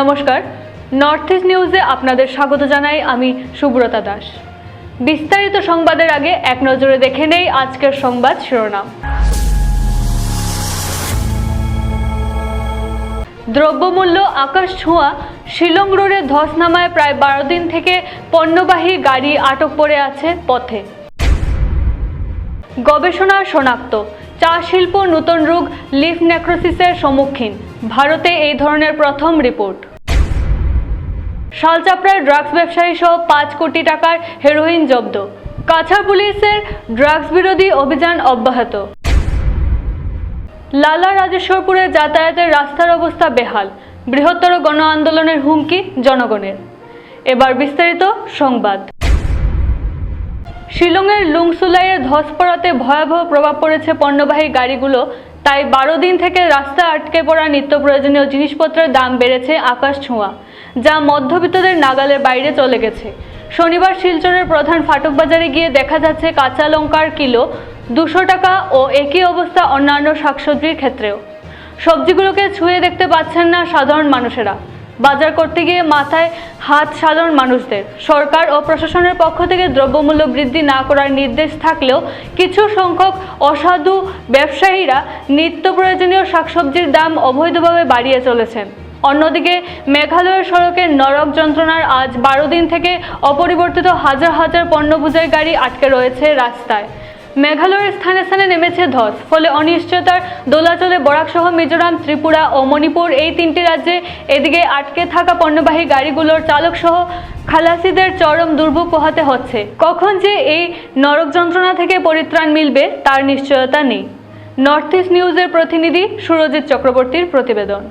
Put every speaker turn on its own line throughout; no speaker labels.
নমস্কার। North east নিউজে আপনাদের স্বাগত জানাই আমি সুব্রতা দাস। বিস্তারিত সংবাদের আগে এক নজরে দেখে নেই আজকের সংবাদ শিরোনাম। দ্রব্যমূল্য আকাশ ছোঁয়া, শিলং রোডে ধস নামায় প্রায় বারো দিন থেকে পণ্যবাহী গাড়ি আটক পড়ে আছে পথে। গবেষণা শনাক্ত চা শিল্প নতুন রোগ, লিফ নেক্রোসিসের সম্মুখীন। ভারতে এই ধরনের প্রথম রিপোর্ট। শালচাপড়ার ড্রাগস ব্যবসায়ী সহ পাঁচ কোটি টাকার হেরোইন জব্দ। কাছাড় পুলিশের ড্রাগস বিরোধী অভিযান অব্যাহত। লালা রাজেশ্বরপুরে যাতায়াতের রাস্তার অবস্থা বেহাল। বৃহত্তর গণ আন্দোলনের হুমকি জনগণের। এবার বিস্তারিত সংবাদ। শিলংয়ের লুংসুলাইয়ের ধস পড়াতে ভয়াবহ প্রভাব পড়েছে পণ্যবাহী গাড়িগুলো। তাই বারো দিন থেকে রাস্তা আটকে পড়া নিত্য প্রয়োজনীয় জিনিসপত্রের দাম বেড়েছে আকাশ ছোঁয়া, যা মধ্যবিত্তদের নাগালের বাইরে চলে গেছে। শনিবার শিলচরের প্রধান ফাটক বাজারে গিয়ে দেখা যাচ্ছে কাঁচা লঙ্কার কিলো দুশো টাকা ও একই অবস্থা অন্যান্য শাকসবজির ক্ষেত্রেও। সবজিগুলোকে ছুঁয়ে দেখতে পাচ্ছেন না সাধারণ মানুষেরা। বাজার করতে গিয়ে মাথায় হাত সাধারণ মানুষদের। সরকার ও প্রশাসনের পক্ষ থেকে দ্রব্যমূল্য বৃদ্ধি না করার নির্দেশ থাকলেও কিছু সংখ্যক অসাধু ব্যবসায়ীরা নিত্য প্রয়োজনীয় শাকসবজির দাম অবৈধভাবে বাড়িয়ে চলেছেন। অন্যদিকে মেঘালয়ের সড়কের নরক যন্ত্রণার আজ বারো দিন থেকে অপরিবর্তিত হাজার হাজার পণ্য বোঝাই গাড়ি আটকে রয়েছে রাস্তায়। মেঘালয়ের স্থানে স্থানে নেমেছে ধস, ফলে অনিশ্চয়তার দোলাচলে বরাকসহ মিজোরাম, ত্রিপুরা ও মণিপুর এই তিনটি রাজ্যে এদিকে আটকে থাকা পণ্যবাহী গাড়িগুলোর চালক সহ খালাসিদের চরম দুর্ভোগ পোহাতে হচ্ছে। কখন যে এই নরক যন্ত্রণা থেকে পরিত্রাণ মিলবে, তার নিশ্চয়তা নেই। নর্থ ইস্ট নিউজের প্রতিনিধি সুরজিৎ চক্রবর্তীর প্রতিবেদন।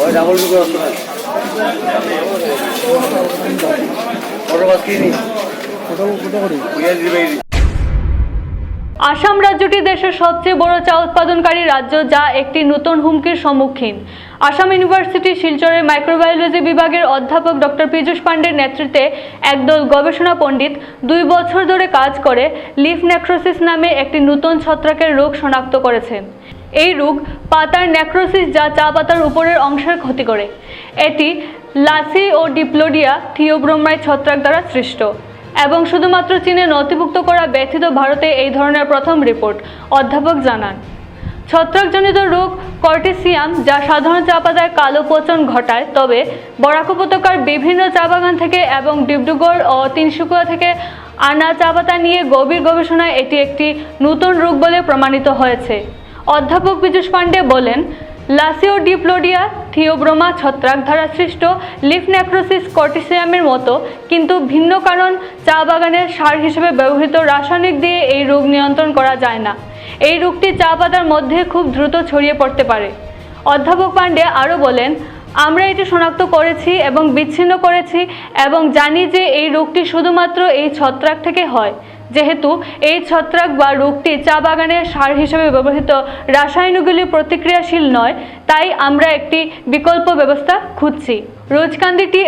ওই ডাবল টুকু আসতো না ওটা বাস কি নি ওটা ওটা করি
আসাম রাজ্যটি দেশের সবচেয়ে বড় চা উৎপাদনকারী রাজ্য, যা একটি নতুন হুমকির সম্মুখীন। আসাম ইউনিভার্সিটি শিলচরের মাইক্রোবায়োলজি বিভাগের অধ্যাপক ডক্টর পীযূষ পাণ্ডের নেতৃত্বে একদল গবেষণা পণ্ডিত দুই বছর ধরে কাজ করে লিফ নেক্রোসিস নামে একটি নতুন ছত্রাকের রোগ শনাক্ত করেছেন এই রোগ পাতার নেক্রোসিস যা চা পাতার উপরের অংশের ক্ষতি করে। এটি লাসি ও ডিপ্লোডিয়া থিওব্রোমাই ছত্রাক দ্বারা সৃষ্ট। এবং শুধুমাত্র চীনে নথিভুক্ত করা ব্যথিত ভারতে এই ধরনের প্রথম রিপোর্ট, অধ্যাপক জানান। ছত্রাকজনিত রোগ কর্টিসিয়াম, যা সাধারণ চা পাতায় কালো পচন ঘটায়, তবে বরাক উপত্যকার বিভিন্ন চা বাগান থেকে এবং ডিব্রুগড় ও তিনসুকিয়া থেকে আনা চা পাতা নিয়ে গভীর গবেষণায় এটি একটি নতুন রোগ বলে প্রমাণিত হয়েছে। অধ্যাপক পীযূষ পাণ্ডে বলেন লাসিওডিপ্লোডিয়া থিওব্রোমা ছত্রাক দ্বারা সৃষ্ট লিফ নেক্রোসিস কর্টিসিয়ামের মতো, কিন্তু ভিন্ন কারণ, চা বাগানের সার হিসেবে ব্যবহৃত রাসায়নিক দিয়ে এই রোগ নিয়ন্ত্রণ করা যায় না। এই রোগটি চা পাতার মধ্যে খুব দ্রুত ছড়িয়ে পড়তে পারে। অধ্যাপক পাণ্ডে আরও বলেন, আমরা এটি শনাক্ত করেছি এবং বিচ্ছিন্ন করেছি এবং জানি যে এই রোগটি শুধুমাত্র এই ছত্রাক থেকে হয়। যেহেতু এই ছত্রাক বা রোগটি চা বাগানের সার হিসেবে ব্যবহৃত রাসায়নিকগুলি প্রতিক্রিয়াশীল নয়, তাই আমরা একটি বিকল্প ব্যবস্থা খুঁজছি। Rosekandi tea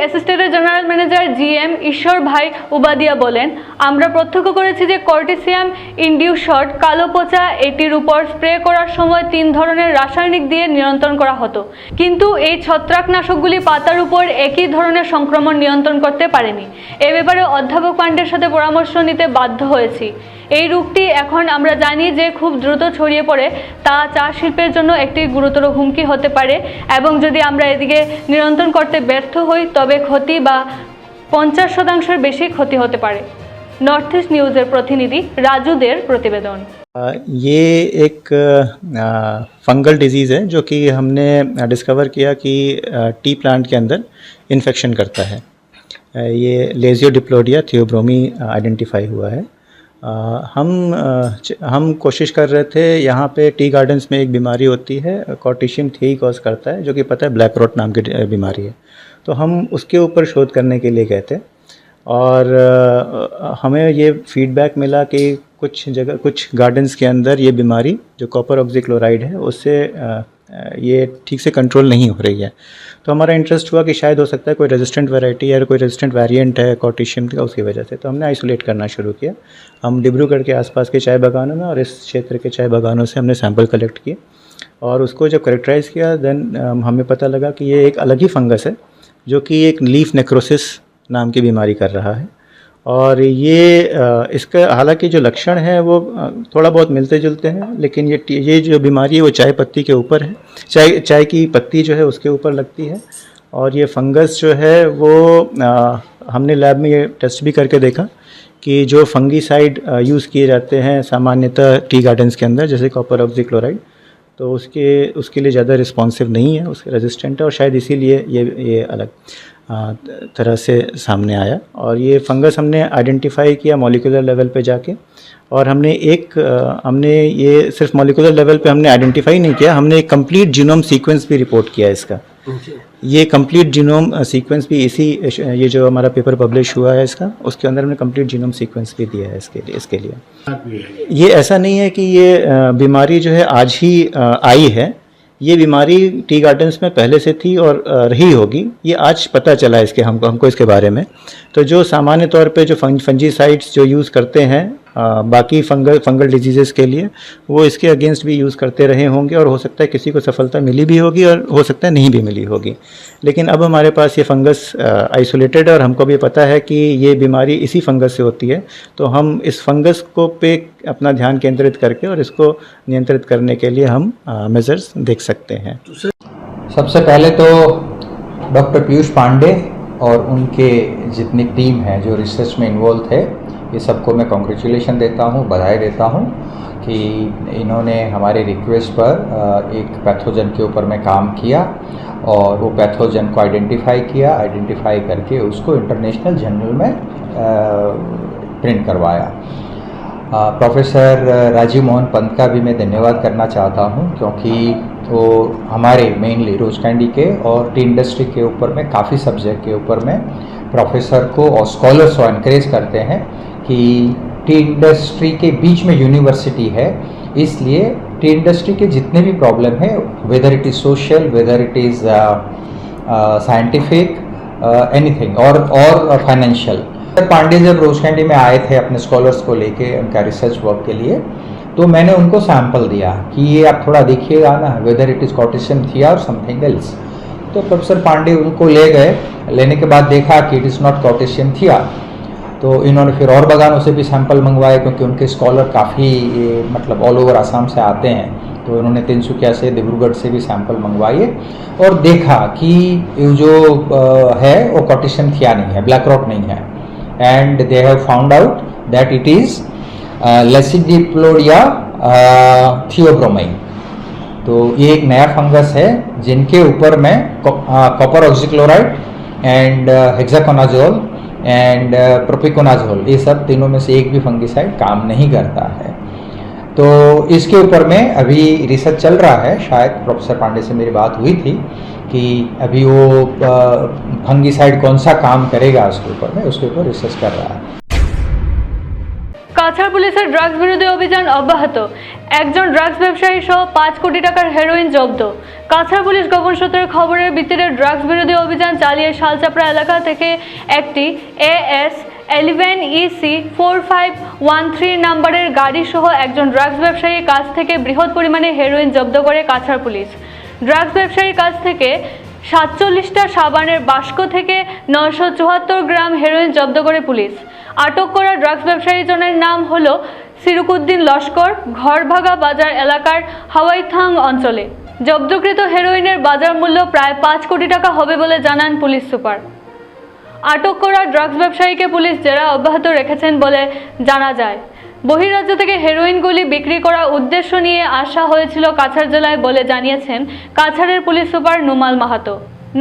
general manager G M Ishwar ভাই উবাদিয়া বলেন, আমরা প্রত্যক্ষ করেছি যে কর্টিসিয়াম ইন্ডিউশট কালো পচা এটির উপর স্প্রে করার সময় তিন ধরনের রাসায়নিক দিয়ে নিয়ন্ত্রণ করা হতো। কিন্তু এই ছত্রাকনাশকগুলি পাতার উপর একই ধরনের সংক্রমণ নিয়ন্ত্রণ করতে পারেনি। এ ব্যাপারে অধ্যাপক পাণ্ডের সাথে পরামর্শ নিতে বাধ্য হয়েছি। এই রোগটি এখন আমরা জানি যে খুব দ্রুত ছড়িয়ে পড়ে, তা চা শিল্পের জন্য একটি গুরুতর হুমকি হতে পারে এবং যদি আমরা এদিকে নিয়ন্ত্রণ করতে ব্যর্থ হই তবে ক্ষতি বা পঞ্চাশ শতাংশের বেশি ক্ষতি হতে পারে নর্থ ইস্ট নিউজের প্রতিনিধি রাজুদের প্রতিবেদন
आ, ये एक फंगल डिजीज़ है जो कि हमने डिस्कवर किया कि टी प्लांट के अंदर इन्फेक्शन करता है आ, ये लेजियो डिप्लोडिया थियोब्रोमी आइडेंटिफाई हुआ है अ, हम अ, च- हम कोशिश कर रहे थे यहाँ पे टी गार्डन्स में एक बीमारी होती है कॉटिशियम थी कॉज करता है जो कि पता है ब्लैक रोट नाम की अ, बीमारी है तो हम उसके ऊपर शोध करने के लिए गए थे। और हमें ये फीडबैक मिला कि कुछ जगह, कुछ गार्डन्स के अंदर ये बीमारी, जो कॉपर ऑक्सीक्लोराइड है, उससे ये ठीक से कंट्रोल नहीं हो रही है। तो हमारा इंटरेस्ट हुआ कि शायद हो सकता है कोई रेजिस्टेंट वैरायटी या कोई रेजिस्टेंट वेरिएंट है कॉटिशियम का, उसकी वजह से। तो हमने आइसोलेट करना शुरू किया। हम डिब्रूगढ़ के आसपास के चाय बागानों में और इस क्षेत्र के चाय बागानों से हमने सैंपल कलेक्ट किए। और उसको जब करेक्टराइज़ किया देन हमें पता लगा कि ये एक अलग ही फंगस है। जो कि एक लीफ नेक्रोसिस नाम की बीमारी कर रहा है। और ये इसका हालाँकि जो लक्षण है वो थोड़ा बहुत मिलते जुलते हैं लेकिन ये ये जो बीमारी है वो चाय पत्ती के ऊपर है। चाय चाय की पत्ती जो है उसके ऊपर लगती है। और ये फंगस जो है वो अ, हमने लैब में ये टेस्ट भी करके देखा कि जो फंगीसाइड यूज़ किए जाते हैं सामान्यतः टी गार्डन्स के अंदर जैसे कॉपर ऑक्सीक्लोराइड तो उसके उसके लिए ज़्यादा रिस्पॉन्सिव नहीं है, उसके रेजिस्टेंट है और शायद इसीलिए ये ये अलग तरह से सामने आया। और ये फंगस हमने आइडेंटिफाई किया मॉलिकुलर लेवल पे जाके और हमने एक हमने ये सिर्फ़ मॉलिकुलर लेवल पे हमने आइडेंटिफाई नहीं किया, हमने एक कंप्लीट जीनोम सीक्वेंस भी रिपोर्ट किया इसका। ये कंप्लीट जीनोम सीक्वेंस भी इसी ये जो हमारा पेपर पब्लिश हुआ है इसका, उसके अंदर हमने कंप्लीट जीनोम सीक्वेंस भी दिया है इसके लिए इसके लिए। ये ऐसा नहीं है कि ये बीमारी जो है आज ही आई है। ये बीमारी टी गार्डन्स में पहले से थी और रही होगी। ये आज पता चला इसके, हमको हमको इसके बारे में। तो जो सामान्य तौर पे जो फंजीसाइड्स जो यूज़ करते हैं अ, बाकी फंगल फंगल डिजीज़ेस के लिए वो इसके अगेंस्ट भी यूज़ करते रहे होंगे और हो सकता है किसी को सफलता मिली भी होगी और हो सकता है नहीं भी मिली होगी। लेकिन अब हमारे पास ये फंगस आइसोलेटेड है और हमको भी पता है कि ये बीमारी इसी फंगस से होती है। तो हम इस फंगस को पे अपना ध्यान केंद्रित करके और इसको नियंत्रित करने के लिए हम मेजर्स देख सकते हैं।
सबसे पहले तो डॉक्टर पीयूष पांडे और उनके जितनी टीम है जो रिसर्च में इन्वॉल्व थे ये सबको मैं कॉन्ग्रेचुलेशन देता हूँ, बधाई देता हूँ कि इन्होंने हमारे रिक्वेस्ट पर एक पैथोजन के ऊपर में काम किया और वो पैथोजन को आइडेंटिफाई किया आइडेंटिफाई करके उसको इंटरनेशनल जर्नल में प्रिंट करवाया। प्रोफेसर राजीव मोहन पंत का भी मैं धन्यवाद करना चाहता हूँ क्योंकि वो हमारे मेनली रोज कैंडी के और टी इंडस्ट्री के ऊपर में, काफ़ी सब्जेक्ट के ऊपर में प्रोफेसर को और स्कॉलर्स को इनक्रेज करते हैं कि टी इंडस्ट्री के बीच में यूनिवर्सिटी है, इसलिए टी इंडस्ट्री के जितने भी प्रॉब्लम है whether it is social whether it is scientific anything और और फाइनेंशियल पांडे जब रोज कैंडी में आए थे अपने स्कॉलर्स को लेके, उनका रिसर्च वर्क के लिए तो मैंने उनको सैंपल दिया कि ये आप थोड़ा देखिएगा ना वेदर इट इज़ कॉटिशियम थिया और समथिंग एल्स तो प्रोफेसर पांडे उनको ले गए, लेने के बाद देखा कि इट इज़ नॉट कॉटिशियम थिया तो इन्होंने फिर और बागानों से भी सैंपल मंगवाए क्योंकि उनके स्कॉलर काफ़ी मतलब ऑल ओवर आसाम से आते हैं। तो इन्होंने तिनसुकिया से डिब्रूगढ़ से भी सैंपल मंगवाए और देखा कि जो है, वो कॉटिशन थिया नहीं है ब्लैक रॉक नहीं है। And they have found out that it is Lasiodiplodia theobromae तो ये एक नया फंगस है, जिनके ऊपर में copper oxychloride and hexaconazole and propiconazole ये सब तीनों में से एक भी फंगिसाइड काम नहीं करता है। तो इसके ऊपर में अभी रिसर्च चल रहा है। शायद प्रोफेसर पांडे से मेरी बात हुई थी कि अभी वो फंगिसाइड कौन सा काम करेगा उसके ऊपर में, उसके ऊपर रिसर्च कर रहा है।
কাছাড় পুলিশের ড্রাগস বিরোধী অভিযান অব্যাহত। একজন ড্রাগস ব্যবসায়ী সহ পাঁচ কোটি টাকার হেরোইন জব্দ। কাছাড় পুলিশ গোপন সূত্রের খবরের ভিত্তিতে ড্রাগস বিরোধী অভিযান চালিয়ে শালচাপড়া এলাকা থেকে একটি AS eleven EC four five one three নাম্বারের গাড়ি সহ একজন ড্রাগস ব্যবসায়ীর কাছ থেকে বৃহৎ পরিমাণে হেরোইন জব্দ করে কাছাড় পুলিশ। ড্রাগস ব্যবসায়ীর কাছ থেকে সাতচল্লিশটা সাবানের বাস্ক থেকে নশো চুয়াত্তর গ্রাম হেরোইন জব্দ করে পুলিশ। আটক করা ড্রাগস ব্যবসায়ী জনের নাম হলো সিরুকুদ্দিন লস্কর, ঘরভাগা বাজার এলাকার হাওয়াইথাং অঞ্চলে। জব্দকৃত হেরোইনের বাজার মূল্য প্রায় পাঁচ কোটি টাকা হবে বলে জানান পুলিশ সুপার। আটক করা ড্রাগস ব্যবসায়ীকে পুলিশ জেরা অব্যাহত রেখেছেন বলে জানা যায়। বহিরাজ্য থেকে হেরোইনগুলি বিক্রি করার উদ্দেশ্য নিয়ে আসা হয়েছিল কাছাড় জেলায় বলে জানিয়েছেন কাছাড়ের police super Numal Mahato.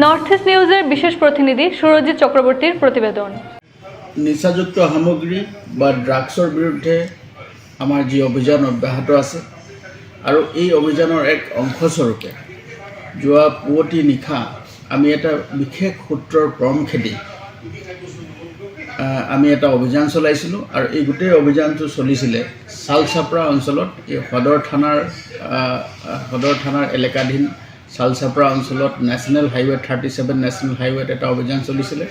North East নিউজের বিশেষ প্রতিনিধি সুরজিৎ চক্রবর্তীর প্রতিবেদন।
নিচাযুক্ত সামগ্ৰী বা ড্ৰাগছৰ বিৰুদ্ধে আমাৰ যি অভিযান অব্যাহত আছে আৰু এই অভিযানৰ এক অংশস্বৰূপে যোৱা পুৱতি নিশা আমি এটা বিশেষ সূত্ৰৰ পৰম খেদি আমি এটা অভিযান চলাইছিলোঁ আৰু এই গোটেই অভিযানটো চলিছিলে চালচাপৰা অঞ্চলত, এই সদৰ থানাৰ সদৰ থানাৰ এলেকাধীন চালচাপৰা অঞ্চলত national highway thirty seven national হাইৱেত এটা অভিযান চলিছিলে।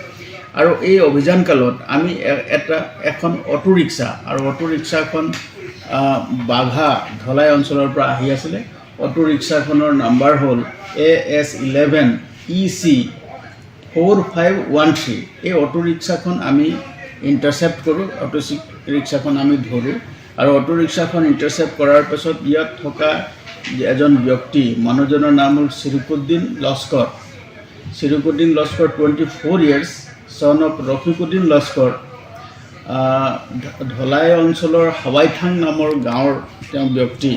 আৰু এই অভিযান কালত আমি এটা, এখন অটো ৰিক্সা আৰু অটো ৰিক্সাখন বাঘা ধলাই অঞ্চলৰ পৰা আহি আছিলে। অটো ৰিক্সাখনৰ নাম্বাৰ হ'ল A S eleven E C four five one three. এই অটো ৰিক্সাখন আমি ইণ্টাৰচেপ্ট কৰোঁ, অটো ৰিক্সাখন আমি ধৰোঁ। আৰু অটো ৰিক্সাখন ইণ্টাৰচেপ্ট কৰাৰ পাছত ইয়াত থকা এজন ব্যক্তি, মানুহজনৰ নাম হ'ল Sirukuddin Laskar. Sirukuddin Laskar twenty four years son of Rafikuddin Laskar Dhalai অঞ্চলৰ হাৱাইথাং নামৰ গাঁৱৰ তেওঁ ব্যক্তি।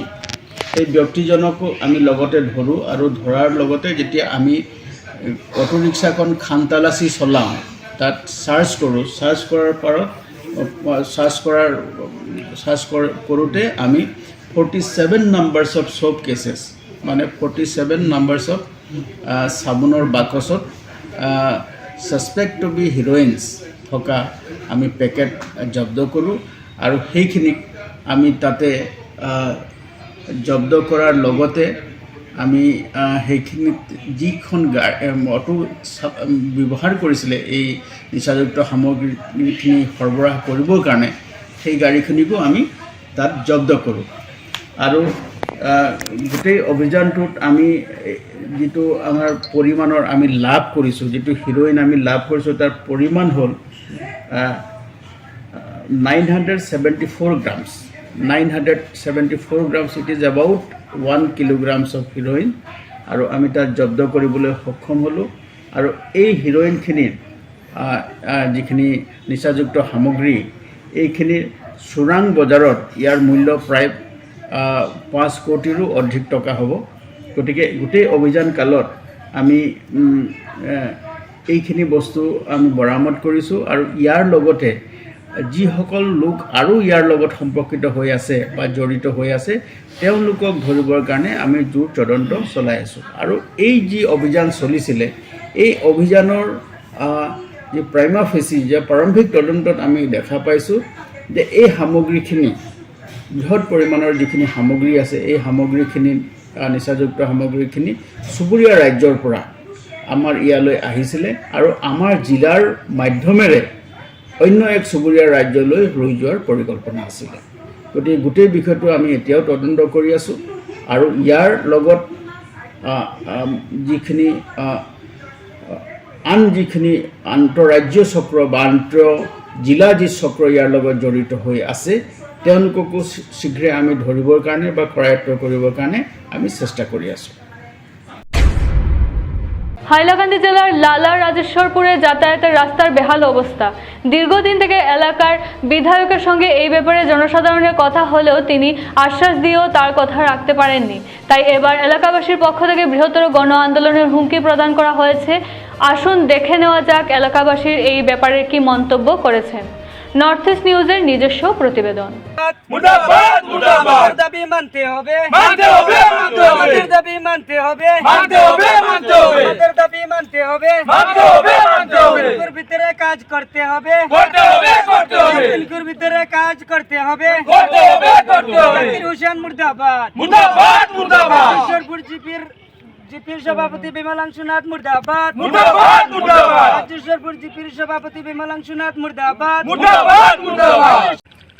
সেই ব্যক্তিজনকো আমি লগতে ধৰোঁ আৰু ধৰাৰ লগতে যেতিয়া আমি অটো ৰিক্সাখন খানতালাচি চলাওঁ, তাত চাৰ্চ কৰোঁ চাৰ্চ কৰাৰ পাৰত চাৰ্চ কৰাৰ কৰ- কৰোঁতে আমি forty seven numbers of soap cases মানে ফৰ্টি ছেভেন নাম্বাৰ্ছ অফ চাবোনৰ বাকচত ছাছপেক্ট টু বি হিৰইনছ থকা আমি পেকেট জব্দ কৰোঁ আৰু সেইখিনিক আমি তাতে জব্দ কৰাৰ লগতে আমি সেইখিনিত যিখন অটো ব্যৱহাৰ কৰিছিলে এই নিচাযুক্ত সামগ্ৰীখিনি সৰবৰাহ কৰিবৰ কাৰণে সেই গাড়ীখিনিকো আমি তাত জব্দ কৰোঁ। আৰু গোটেই অভিযানটোত আমি যিটো আমাৰ পৰিমাণৰ আমি লাভ কৰিছোঁ, যিটো হিৰ'ইন আমি লাভ কৰিছোঁ, তাৰ পৰিমাণ হ'ল nine hundred seventy four grams nine hundred seventy four grams it is about one kilograms of heroin আৰু আমি তাত জব্দ কৰিবলৈ সক্ষম হ'লোঁ। আৰু এই হিৰ'ইনখিনিৰ যিখিনি নিচাযুক্ত সামগ্ৰী, এইখিনিৰ চোৰাং বজাৰত ইয়াৰ মূল্য প্ৰায় পাঁচ কোটিৰো অধিক টকা হ'ব। গতিকে গোটেই অভিযান কালত আমি এইখিনি বস্তু আমি বৰামদ কৰিছোঁ আৰু ইয়াৰ লগতে যিসকল লোক আৰু ইয়াৰ লগত সম্পৰ্কিত হৈ আছে বা জড়িত হৈ আছে, তেওঁলোকক ধৰিবৰ কাৰণে আমি জোৰ তদন্ত চলাই আছোঁ। আৰু এই যি অভিযান চলিছিলে, এই অভিযানৰ যি প্ৰাইমা ফেচি যে প্ৰাৰম্ভিক তদন্তত আমি দেখা পাইছোঁ যে এই সামগ্ৰীখিনি বৃহৎ পৰিমাণৰ যিখিনি সামগ্ৰী আছে, এই সামগ্ৰীখিনি নিচাযুক্ত সামগ্ৰীখিনি চুবুৰীয়া ৰাজ্যৰ পৰা আমাৰ ইয়ালৈ আহিছিলে আৰু আমাৰ জিলাৰ মাধ্যমেৰে অন্য এক চুবুৰীয়া ৰাজ্যলৈ ৰৈ যোৱাৰ পৰিকল্পনা আছিলে। গতিকে গোটেই বিষয়টো আমি এতিয়াও তদন্ত কৰি আছোঁ আৰু ইয়াৰ লগত যিখিনি আন যিখিনি আন্তঃৰাজ্য চক্ৰ বা আন্তঃ জিলা যি চক্ৰ ইয়াৰ লগত জড়িত হৈ আছে তেওঁলোককো শীঘ্ৰে আমি ধৰিবৰ কাৰণে বা কৰায়ত্ব কৰিবৰ কাৰণে আমি চেষ্টা কৰি আছোঁ।
হাইলাকান্দি জেলার লালা রাজেশ্বরপুরে যাতায়াতের রাস্তার বেহাল অবস্থা দীর্ঘদিন থেকে এলাকার বিধায়কের সঙ্গে এই ব্যাপারে জনসাধারণের কথা হলেও তিনি আশ্বাস দিয়েও তার কথা রাখতে পারেননি। তাই এবার এলাকাবাসীর পক্ষ থেকে বৃহত্তর গণ আন্দোলনের হুমকি প্রদান করা হয়েছে। আসুন দেখে নেওয়া যাক এলাকাবাসীর এই ব্যাপারে কি মন্তব্য করেছেন। নর্থ ইস্ট নিউজের নিজস্ব প্রতিবেদন।
মুর্দাবাদ মুর্দাবাদ।
দাবি মানতে হবে।
মানতে হবে মানতে হবে।
আমাদের দাবি মানতে হবে।
মানতে হবে মানতে হবে।
আমাদের দাবি মানতে হবে।
মানতে হবে মানতে হবে।
পিলকুর ভিতরে কাজ করতে হবে।
করতে হবে করতে হবে।
পিলকুর ভিতরে কাজ করতে হবে।
করতে হবে করতে হবে।
হোসেন মুর্দাবাদ।
মুর্দাবাদ মুর্দাবাদ।
ঈশ্বরপুর জিপির জিপির সভাপতি বিমলাংশুনাথ মুর্দাবাদ।
মুর্দাবাদ মুর্দাবাদ।
রাজ্যেশ্বরপুর জিপির সভাপতি বিমলাংশুনাথ মুর্দাবাদ।
মুর্দাবাদ মুর্দাবাদ।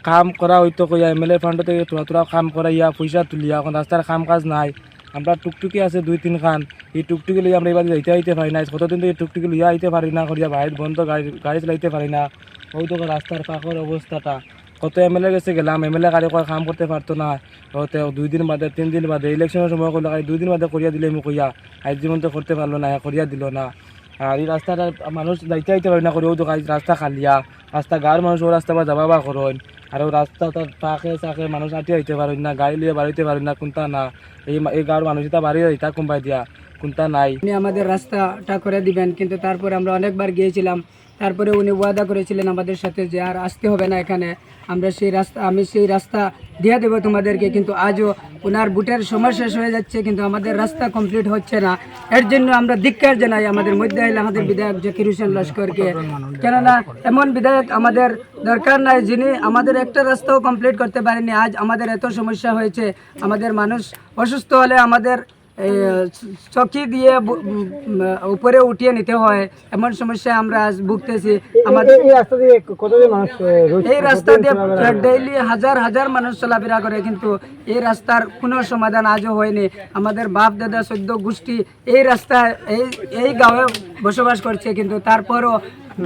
কাম করা হইতো কইয়া এম এল এ ফান্ড থেকে তোরা তোরা কাম করাইয়া পয়সা তুলিয়া এখন রাস্তার কাম কাজ নাই। আমরা টুকটুকি আছে দুই তিন খান। এই টুকটুকি লইয়া আমরা এবার যাইতে আইতে পারি না কতদিন থেকে টুকটুকি লইয়া আইতে পারি না করিয়া বাইর বন্ধ গাড়ি গাড়ি চালাইতে পারি না। ওই তো রাস্তার পাখর অবস্থাটা। কত এম এল এ গেছে গেলাম, এম এল এ গাড়ি কয় কাম করতে পারতো না। ওতে দুই দিন বাদে, তিন দিন বাদে ইলেকশনের সময় করলে দুই দিন বাদে করিয়া দিলে আমি কইয়া আজ জীবন তো করতে পারল না করিয়া দিল না। আর এই রাস্তাটা মানুষ যাইতে আইতে পারি না করে ও তো রাস্তা খালিয়া রাস্তা গাঁর মানুষ ও রাস্তা বা যাবা বা করেন আর ও রাস্তা তার পাখে চাকে মানুষ আটি আইতে পারেন না, গাড়ি লিয়ে বাড়িতে পারেন না, কোনটা না। এই এই গাঁর মানুষ এটা বাড়ি ইটা কোম্পাই দিয়া, কোনটা নাই।
আমাদের রাস্তাটা করে দিবেন, কিন্তু তারপরে আমরা অনেকবার গিয়েছিলাম।
তারপরে উনি ওয়াদা করেছিলেন আমাদের সাথে যে আর আসতে হবে না এখানে। আমরা সেই রাস্তা, আমি সেই রাস্তা দিয়ে দেবো তোমাদেরকে, কিন্তু আজও ওনার বুটের সময় শেষ হয়ে যাচ্ছে, কিন্তু আমাদের রাস্তা কমপ্লিট হচ্ছে না। এর জন্য আমরা ধিক্কার জানাই আমাদের মধ্যে আইলে আমাদের বিধায়ক জাকির হোসেন লস্করকে। কেননা এমন বিধায়ক আমাদের দরকার নাই, যিনি আমাদের একটা রাস্তাও কমপ্লিট করতে পারেনি আজ আমাদের এত সমস্যা হয়েছে, আমাদের মানুষ অসুস্থ হলে আমাদের চকি দিয়ে উপরে উঠিয়ে নিতে হয়। এমন সমস্যা আমরা আজ ভুগতেছি। আমাদের এই রাস্তা দিয়ে কতজন মানুষ এই রাস্তা দিয়ে ডেইলি হাজার হাজার মানুষ চলাফেরা করে কিন্তু এই রাস্তার কোনো সমাধান আজও হয়নি। আমাদের বাপ দাদা সদ্য গোষ্ঠী এই রাস্তায় এই এই গাঁয়ে বসবাস করছে কিন্তু তারপরও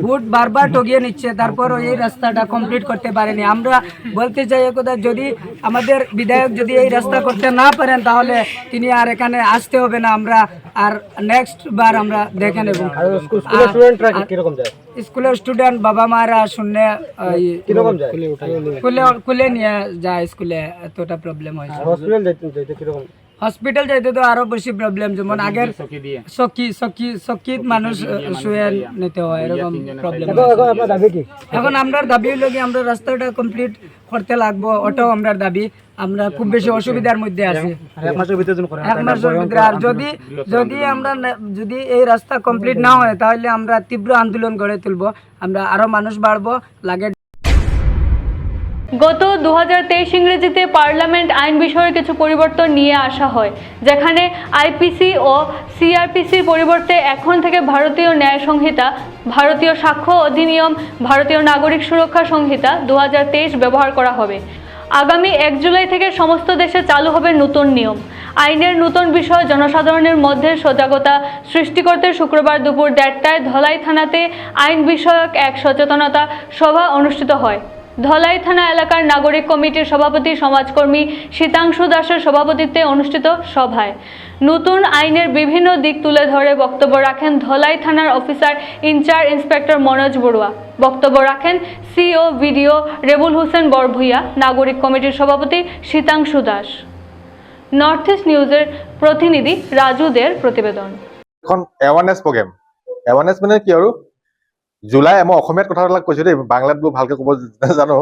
ভোট বারবার ঠগিয়ে নিচ্ছে তারপরও এই রাস্তাটা কমপ্লিট করতে পারেনি। আমরা বলতে চাই একদা যদি আমাদের বিধায়ক যদি এই রাস্তা করতে না পারেন তাহলে তিনি আর এখানে আসতে হবে না। আমরা আর নেক্সট বার আমরা দেখে নেব। স্কুলের স্টুডেন্ট বাবা মারা শুনে খুলে খুলে নিয়ে যায় স্কুলে এতটা প্রবলেম হয়েছে হসপিটাল যাইতে তো আরও বেশি প্রবলেম যেমন আগের সকি সকি সকিত মানুষ শুয়ে নিতে হয় এরকম প্রবলেম এখন আমরা দাবি হলো কি আমরা রাস্তাটা কমপ্লিট করতে লাগবো ওটাও আমরা দাবি। আমরা খুব বেশি অসুবিধার মধ্যে আছি। এক মাসের ভিতরে আর যদি যদি আমরা যদি এই রাস্তা কমপ্লিট না হয় তাহলে আমরা তীব্র আন্দোলন গড়ে তুলবো। আমরা আরও মানুষ বাড়বো লাগে
গত দু হাজার তেইশ ইংরেজিতে পার্লামেন্ট আইন বিষয়ে কিছু পরিবর্তন নিয়ে আসা হয়, যেখানে আইপিসি ও সিআরপিসির পরিবর্তে এখন থেকে ভারতীয় ন্যায় সংহিতা, ভারতীয় সাক্ষ্য অধিনিয়ম, ভারতীয় নাগরিক সুরক্ষা সংহিতা দু হাজার তেইশ ব্যবহার করা হবে। আগামী এক জুলাই থেকে সমস্ত দেশে চালু হবে নতুন নিয়ম। আইনের নতুন বিষয় জনসাধারণের মধ্যে সজাগতা সৃষ্টি করতে শুক্রবার দুপুর দেড়টায় ধলাই থানাতে আইন বিষয়ক এক সচেতনতা সভা অনুষ্ঠিত হয়। ধলাই থানা এলাকার নাগরিক কমিটির সভাপতি সমাজকর্মী শীতাংশু দাসের সভাপতিত্বে অনুষ্ঠিত সভায়। নতুন আইনের বিভিন্ন দিক তুলে ধরে বক্তব্য রাখেন ধলাই থানার officer in-charge inspector Manoj Baruah. বক্তব্য রাখেন সিও ভিডিও রেবুল হোসেন বরভুইয়া, নাগরিক কমিটির সভাপতি শীতাংশু দাস। নর্থ ইস্ট নিউজের প্রতিনিধি রাজুদের প্রতিবেদন।
এখন এৱাৰনেছ প্ৰগ্ৰেম এৱাৰনেছ মানে কি আৰু জুলাই মই অসমীয়াত কথাবিলাক কৈছো দেই বাংলাত বোৰ ভালকে ক'ব নাজানো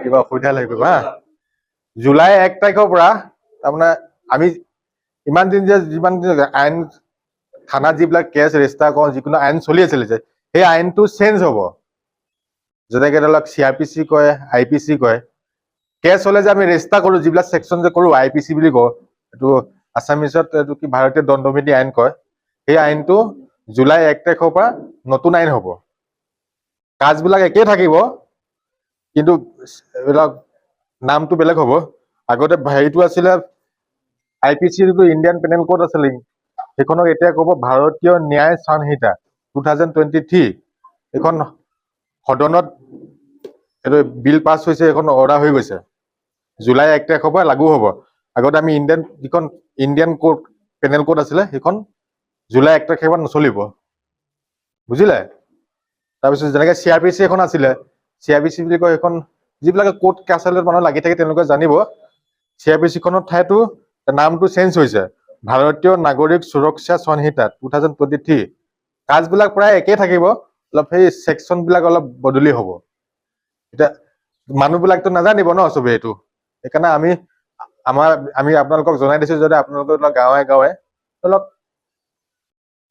কিবা অসুবিধা লাগিব হা। জুলাই এক তাৰিখৰ পৰা তাৰমানে আমি ইমান দিন যে যিমান দিন আইন থানাত যিবিলাক কেছ ৰেজিষ্টাৰ কৰোঁ যিকোনো আইন চলি আছিলে যে সেই আইনটো চেঞ্জ হ'ব। যেনেকে লওক চি আৰ পি চি কয় আই পি চি কয় কেছ হ'লে যে আমি ৰেজিষ্টাৰ কৰোঁ যিবিলাক ছেকশ্যন যে কৰোঁ আই পি চি বুলি কওঁ এইটো আছামিছত এইটো কি ভাৰতীয় দণ্ডবিধি আইন কয় সেই আইনটো জুলাই এক তাৰিখৰ পৰা নতুন আইন হ'ব। কাজবিলাক একেই থাকিব কিন্তু নামটো বেলেগ হ'ব। আগতে হেৰিটো আছিলে আই পি চি যিটো ইণ্ডিয়ান পেনেল কোড আছিলে? সেইখনক এতিয়া ক'ব Bharatiya Nyaya Sanhita two thousand twenty three. এইখন সদনত এইটো বিল পাছ হৈছে এইখন অৰ্ডাৰ হৈ গৈছে। জুলাই এক তাৰিখৰ পৰা লাগু হ'ব। আগতে আমি ইণ্ডিয়ান যিখন ইণ্ডিয়ান কোড পেনেল কোড আছিলে সেইখন জুলাই এক তাৰিখৰ পৰা নচলিব। বুজিলে? তাৰপিছত যেনেকে চি আৰ পি চি এখন আছিলে চি আৰ পি চি বুলি কয় সেইখন যিবিলাকে কোৰ্ট কাছাৰীত মানুহ লাগি থাকে তেওঁলোকে জানিব। চি আৰ পি চিখনৰ ঠাইতো নামটো চেঞ্জ হৈছে। Bharatiya Nagarik Suraksha Sanhita two thousand twenty three কাজবিলাক প্ৰায় একেই থাকিব, অলপ সেই ছেকশ্যন বিলাক অলপ বদলি হ'ব। এতিয়া, মানুহবিলাকতো নাজানিব ন চবে এইটো। সেইকাৰণে আমি, আমাৰ, আমি আপোনালোকক জনাই দিছো যাতে আপোনালোকে অলপ গাঁৱে গাঁৱে অলপ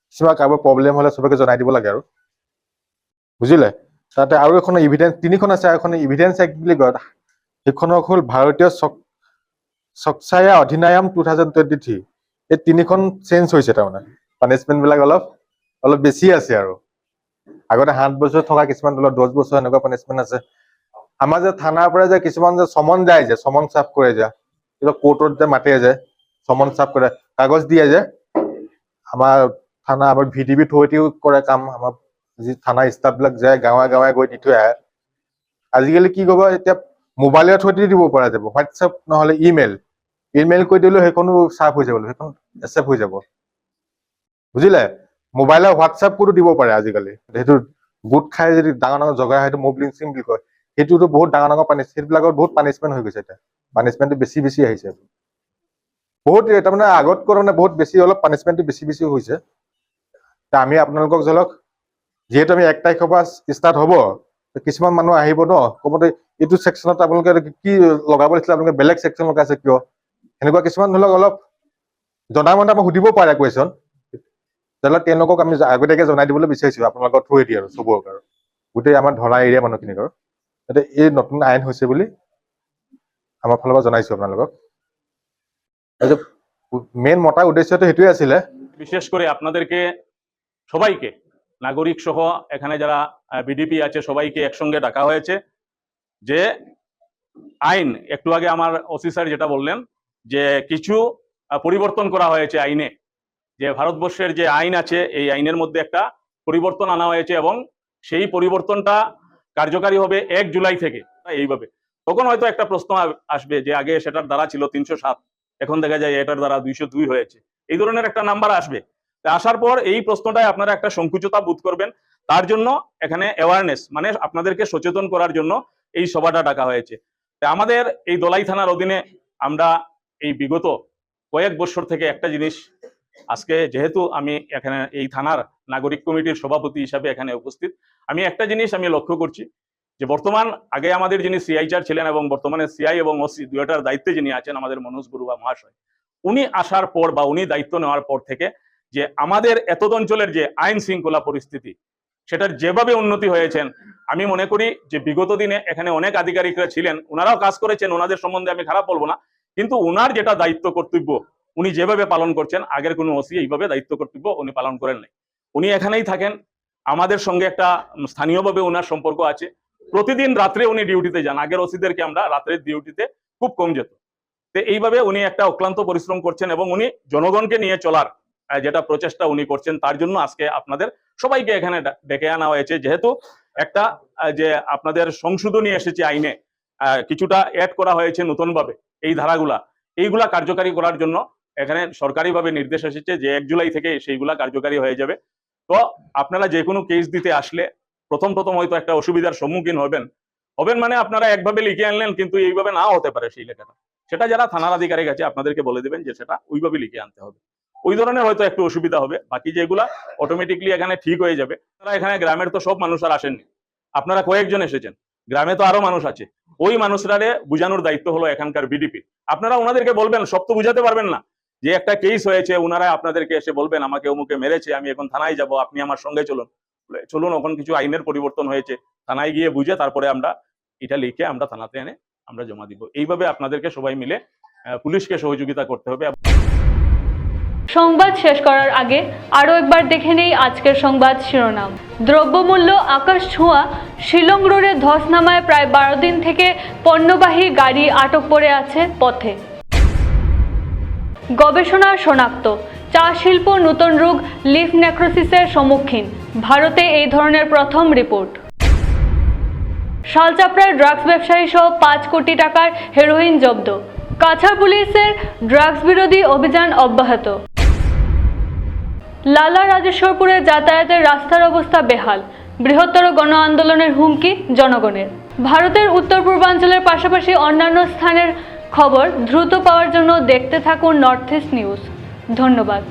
কিছুমান কাৰোবাৰ প্ৰব্লেম হ'লে চবকে জনাই দিব লাগে আৰু। বুজিলে তাতে আৰু এখন ইভিডেন্স তিনিখন আছে এখন ইভিডেন্স এক্ট বুলি কয়। সেইখনৰ হ'ল ভাৰতীয় চক চকচায়া অধিনায়ম টু থাউজেণ্ড টুৱেণ্টি থ্ৰী এই তিনিখন চেঞ্জ হৈছে তাৰমানে। পানিচমেণ্ট বিলাক অলপ অলপ বেছি আছে আৰু। আগতে সাত বছৰ থকা কিছুমান অলপ দহ বছৰ এনেকুৱা পানিচমেণ্ট আছে। আমাৰ যে থানাৰ পৰা যে কিছুমান যে চমন যায় যে চমন চাফ কৰে যে, কিবা যে মাতে যে চমন চাফ কৰে, কাগজ দিয়ে যে, আমাৰ থানা আমাৰ ভি ডি বি থ্ৰুৱেদিও কৰে কাম, আমাৰ যি থানা ষ্টাফ বিলাক যায় গাঁৱে গাঁৱে গৈ দি থৈ আহে। আজিকালি কি কৰিব এতিয়া মোবাইলৰ থ্ৰুৱেদি দিব পৰা যাব। হোৱাটছএপ নহলে ইমেইল। ইমেইল কৰি দিলেও সেইখনো চাফ হৈ যাব সেইখন এচেপ্ট হৈ যাব। বুজিলে? মোবাইলৰ হোৱাটছএপ কোডো দিব পাৰে আজিকালি। সেইটো গোট খাই যদি ডাঙৰ ডাঙৰ জগা সেইটো মুভ লিংচিং বুলি কয় সেইটোতো বহুত ডাঙৰ ডাঙৰ পানিছ সেইবিলাকত বহুত পানিচমেণ্ট হৈ গৈছে এতিয়া। পানিচমেণ্টটো বেছি বেছি আহিছে। বহুত তাৰমানে আগতকৈ তাৰমানে বহুত বেছি অলপ পানিচমেণ্টটো বেছি বেছি হৈছে। আমি আপোনালোকক ধৰক যিহেতু আমি এক তাৰিখৰ পৰা ষ্টাৰ্ট হ'ব কিছুমান মানুহ আহিব ন? কমতে এইটো ছেকশ্যনত আপোনালোকে কি লগাব লাগিছিলে? আপোনালোকে বেলেগ ছেকশ্যন লগাইছে কিয়? সেনেকুৱা কিছুমান ধৰি লওক অলপ জনা মতে আমাক সুধিব পাৰে কুৱেশ্যন তেতিয়াহ'লে তেওঁলোকক আমি আগতীয়াকৈ জনাই দিবলৈ বিচাৰিছোঁ, আপোনালোকৰ থ্ৰুৱেদি আৰু চবৰ আৰু। গোটেই আমাৰ ধৰা এৰিয়া মানুহখিনিক আৰু। যাতে এই নতুন আইন হৈছে বুলি আমাৰ ফালৰ পৰা জনাইছোঁ আপোনালোকক। মেইন মতা উদ্দেশ্যটো সেইটোৱে আছিলে।
বিশেষ করে আপনাদেরকে সবাইকে নাগরিক সহ এখানে যারা বিডিপি আছে সবাইকে একসঙ্গে ডাকা হয়েছে। যে আইন, একটু আগে আমার ওসি স্যার যেটা বললেন, যে কিছু পরিবর্তন করা হয়েছে আইনে, যে ভারতবর্ষের যে আইন আছে, এই আইনের মধ্যে একটা পরিবর্তন আনা হয়েছে এবং সেই পরিবর্তনটা কার্যকারী হবে এক জুলাই থেকে। এইভাবে। তখন হয়তো একটা প্রশ্ন আসবে যে আগে সেটার দ্বারা ছিল তিনশো সাত, এখন দেখা যায় এটার দ্বারা দুইশো দুই হয়েছে। এই ধরনের একটা নাম্বার আসবে। আসার পর এই প্রশ্নটায় আপনারা একটা সংকুচতা বোধ করবেন। তার জন্য এখানে অ্যাওয়ারনেস মানে আপনাদেরকে সচেতন করার জন্য এই সভাটা ডাকা হয়েছে। আমাদের এই দলাই থানার অধীনে আমরা এই বিগত কয়েক বছর থেকে একটা জিনিস, আজকে যেহেতু আমি এখানে এই থানার নাগরিক কমিটির সভাপতি হিসাবে এখানে উপস্থিত, আমি একটা জিনিস আমি লক্ষ্য করছি যে বর্তমান আগে আমাদের যিনি সিআইচার ছিলেন এবং বর্তমানে সিআই এবং ওসি দুইটার দায়িত্বে যিনি আছেন আমাদের মনোজ বড়ুয়া মহাশয়, উনি আসার পর বা উনি দায়িত্ব নেওয়ার পর থেকে যে আমাদের এতদ অঞ্চলের যে আইন শৃঙ্খলা পরিস্থিতি, সেটার যেভাবে উন্নতি হয়েছেন, আমি মনে করি যে বিগত দিনে এখানে অনেক আধিকারিকরা ছিলেন ওনারাও কাজ করেছেন ওনাদের সম্বন্ধে আমি খারাপ বলব না, কিন্তু ওনার যেটা দায়িত্ব কর্তব্য, উনি যেভাবে পালন করছেন, আগের কোনো ওসি এইভাবে দায়িত্ব কর্তব্য উনি পালন করেন নাই। উনি এখানেই থাকেন, আমাদের সঙ্গে একটা স্থানীয়ভাবে ওনার সম্পর্ক আছে, প্রতিদিন রাত্রে উনি ডিউটিতে যান, আগের ওসিদেরকে আমরা রাত্রের ডিউটিতে খুব কম যেত। তো এইভাবে উনি একটা অক্লান্ত পরিশ্রম করছেন এবং উনি জনগণকে নিয়ে চলার যেটা প্রচেষ্টা উনি করছেন, তার জন্য আজকে আপনাদের সবাইকে এখানে ডেকে আনা হয়েছে। যেহেতু একটা যে আপনাদের সংশোধনী এসেছে আইনে কিছুটা অ্যাড করা হয়েছে নতুনভাবে এই ধারাগুলা, এইগুলা কার্যকারী করার জন্য এখানে সরকারিভাবে নির্দেশ এসেছে যে এক জুলাই থেকে সেইগুলা কার্যকারী হয়ে যাবে। তো আপনারা যে কোনো কেস দিতে আসলে প্রথম প্রথম হয়তো একটা অসুবিধার সম্মুখীন হবেন। হবেন মানে আপনারা একভাবে লিখে আনলেন, কিন্তু এইভাবে না হতে পারে সেই লেখাটা। সেটা যারা থানার আধিকারিক আছে, আপনাদেরকে বলে দেবেন যে সেটা ওইভাবে লিখে আনতে হবে। ওই ধরনের হয়তো একটু অসুবিধা হবে। বাকি যেগুলা অটোমেটিকলি এখানে ঠিক হয়ে যাবে। তারা এখানে গ্রামের তো সব মানুষ আর আসেননি। আপনারা কয়েকজন এসেছেন। গ্রামে তো আরও মানুষ আছে। ওই মানুষরারে বুঝানোর দায়িত্ব হলো এখানকার বিডিপি আপনারা ওনাদেরকে বলবেন, সব তো বুঝাতে পারবেন না। যে একটা কেস হয়েছে ওনারা আপনাদেরকে এসে বলবেন, আমাকে অমুকে মেরেছে, আমি এখন থানায় যাব, আপনি আমার সঙ্গে চলুন। চলুন, এখন কিছু আইনের পরিবর্তন হয়েছে। থানায় গিয়ে বুঝে তারপরে আমরা এটা লিখে আমরা থানাতে এনে আমরা জমা দিব। এইভাবে আপনাদেরকে সবাই মিলে পুলিশকে সহযোগিতা করতে হবে।
সংবাদ শেষ করার আগে আরও একবার দেখে নেই আজকের সংবাদ শিরোনাম। দ্রব্যমূল্য আকাশ ছোঁয়া, শিলং রোডে ধস নামায় প্রায় বারো দিন থেকে পণ্যবাহী গাড়ি আটক পড়ে আছে পথে। গবেষণা শনাক্ত, চা শিল্প নতুন রোগ লিফ নেক্রোসিসের সম্মুখীন, ভারতে এই ধরনের প্রথম রিপোর্ট। শালচাপড়ায় ড্রাগস ব্যবসায়ী সহ পাঁচ কোটি টাকার হেরোইন জব্দ, কাছাড় পুলিশের ড্রাগস বিরোধী অভিযান অব্যাহত। লালা রাজেশ্বরপুরে যাতায়াতের রাস্তার অবস্থা বেহাল। বৃহত্তর গণ আন্দোলনের হুমকি জনগণের। ভারতের উত্তর পূর্বাঞ্চলের পাশাপাশি অন্যান্য স্থানের খবর দ্রুত পাওয়ার জন্য দেখতে থাকুন নর্থ ইস্ট নিউজ ধন্যবাদ।